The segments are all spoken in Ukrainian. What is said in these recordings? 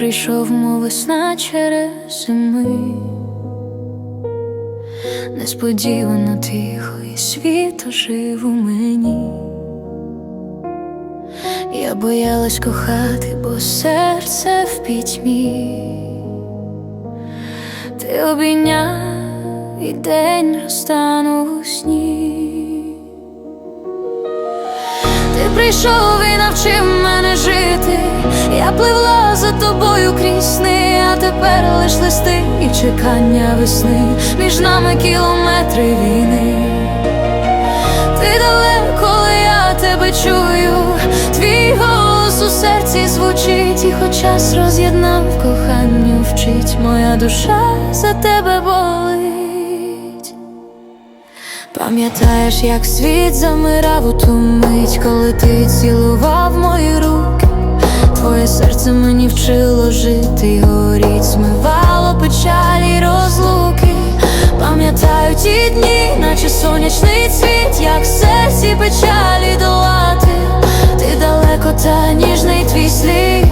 прийшов, мов весна через зими. Несподівано тихо і світ ожив у мені. Я боялась кохати, бо серце в пітьмі. Ти обійняв і день розтанув у сні. Ти прийшов і навчив мене жити. Я пливла за тобою крізь сни, а тепер лиш листи і чекання весни. Між нами кілометри війни. Ти далеко, коли я тебе чую, твій голос у серці звучить, і хоч час роз'єднав коханню вчить, моя душа за тебе болить. Пам'ятаєш, як світ замирав у ту мить, коли ти цілував серце вчило жити горіть, змивало печалі розлуки. Пам'ятаю ті дні, наче сонячний цвіт, як в серці печалі долати. Ти далеко, та ніжний твій слід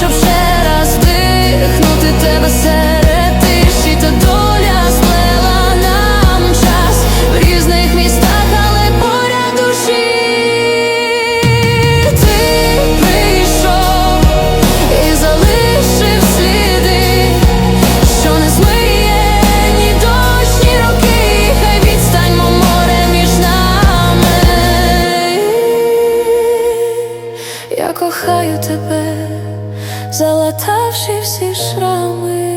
щоб ще раз вдихнути тебе серед тиші, та доля сплела нам час в різних містах, але поряд душі ти прийшов і залишив сліди, що не змиє ні дощ, ні роки, хай відстань, мов море між нами. Я кохаю тебе, залатавши всі шрами.